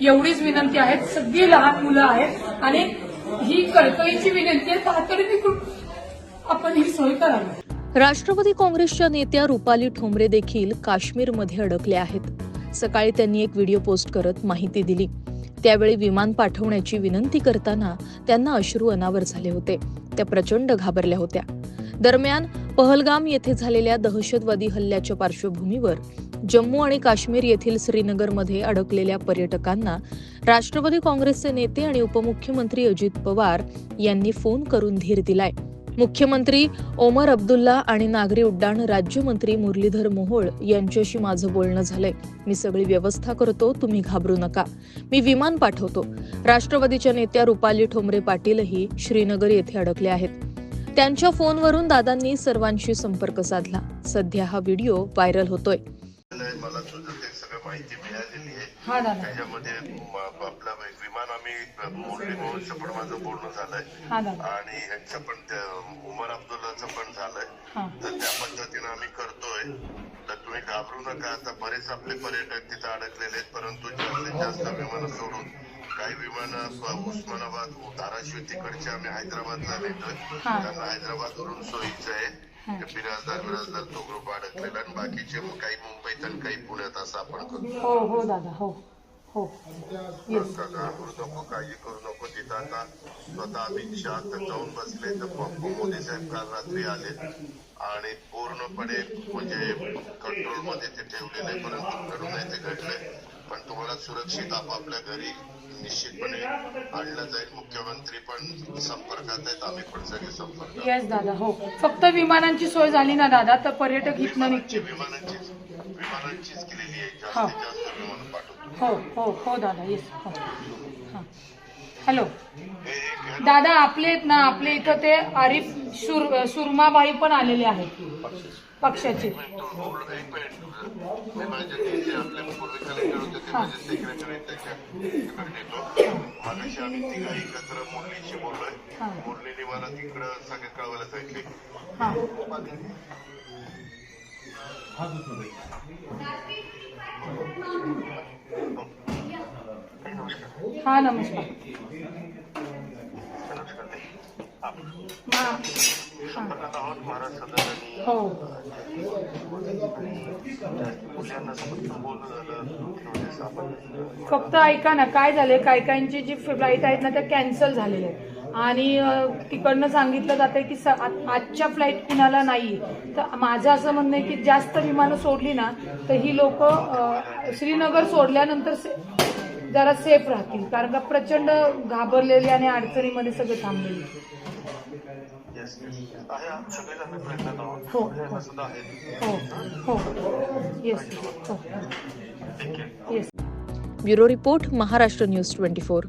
एवढीच विनंती आहे सगळी लहान मुलं आहेत. आणि ही कळकळीची विनंती आहे. तातडीने आपण ही सोय करावी. राष्ट्रवादी काँग्रेसच्या नेत्या रुपाली ठोंबरे देखील काश्मीरमध्ये अडकल्या आहेत. सकाळी त्यांनी एक व्हिडिओ पोस्ट करत माहिती दिली. त्यावेळी विमान पाठवण्याची विनंती करताना त्यांना अश्रू अनावर झाले होते. त्या प्रचंड घाबरल्या होत्या. दरम्यान पहलगाम येथे झालेल्या दहशतवादी हल्ल्याच्या पार्श्वभूमीवर जम्मू आणि काश्मीर येथील श्रीनगरमध्ये अडकलेल्या पर्यटकांना राष्ट्रवादी काँग्रेसचे नेते आणि उपमुख्यमंत्री अजित पवार यांनी फोन करून धीर दिलाय. मुख्यमंत्री ओमर अब्दुल्ला आणि नागरी उड्डाण राज्यमंत्री मुरलीधर मोहोळ यांच्याशी माझं बोलणं झालंय. मी सगळी व्यवस्था करतो तुम्ही घाबरू नका. मी विमान पाठवतो. राष्ट्रवादीच्या नेत्या रुपाली ठोंबरे पाटीलही श्रीनगर येथे अडकले आहेत. त्यांच्या फोनवरून दादांनी सर्वांशी संपर्क साधला. सध्या हा व्हिडिओ व्हायरल होतोय. मला तुझं ते सगळं माहिती मिळालेली आहे हा त्याच्यामध्ये आपलं विमान आम्ही मुरली मोहनचं पण माझं बोलणं झालंय. हा दादा. आणि ह्यांचं पण उमर अब्दुल्लाचं पण झालंय. तर त्या पद्धतीनं आम्ही करतोय. तर तुम्ही घाबरू नका. आता बरेच आपले पर्यटक तिथे अडकलेले आहेत परंतु जास्तीत जास्त विमानं सोडून काही विमानं उस्मानाबाद धाराशिव तिकडचे आम्ही हैदराबादला नेतोय. त्यांना हैदराबाद वरून सोयीचं आहे. ते बिराजदार बिराजदार तो ग्रुप अडकलेला आणि बाकीचे काही मुंबईत आणि काही पुण्यात असं आपण करतो हो हो दादा हो. हो. येस का घाबरू नको काळजी करू नको. तिथं आता स्वतः अमित शहा जाऊन बसले तर मोदी साहेब काल रात्री आले. आणि पूर्णपणे म्हणजे कंट्रोलमध्ये ते ठेवलेले परंतु घडू नये ते घडलंय पण तुम्हाला सुरक्षित आपापल्या घरी निश्चितपणे आणलं जाईल. मुख्यमंत्री पण संपर्कात आहेत. आम्ही पण सगळे संपर्कात येस दादा. हो. फक्त विमानांची सोय झाली ना दादा? तर पर्यटक इथनं निघतील. विमानांचीच विमानांचीच केलेली आहे हा. जास्तीत जास्त विमान पाठवतो हो हो हो दादा येस हो हां हॅलो दादा आपले आहेत ना आपले इथं ते आरिफ सुर सुरमाबाई पण आलेले आहेत. पक्षाचे. एक मिनिट मी माझे ते जे आपले पूर्वी कलेक्टर होते ते माझे सेक्रेटरी त्याच्या तिकडे नेतो मागाशी आम्ही तिघा एकत्र मुरलीशी बोललोय हा. मुरलीने मला तिकडं सगळे कळवायला सांगितले हां. हा नमस्कार. हो. फक्त ऐका ना काय झालंय? काय काहींची जी फ्लाईट आहेत ना त्या कॅन्सल झालेल्या आहेत. आणि तिकडनं सांगितलं जातंय की स- आजच्या फ्लाईट कुणाला नाही. तर माझं असं म्हणणं आहे की जास्त विमानं सोडली ना तर ही लोक श्रीनगर सोडल्यानंतर से- जरा सेफ राहतील. कारण का प्रचंड घाबरलेली आणि अडचणीमध्ये सगळे थांबलेले. हो. हो. हो. येस हो. Yes bureau report Maharashtra news twenty four.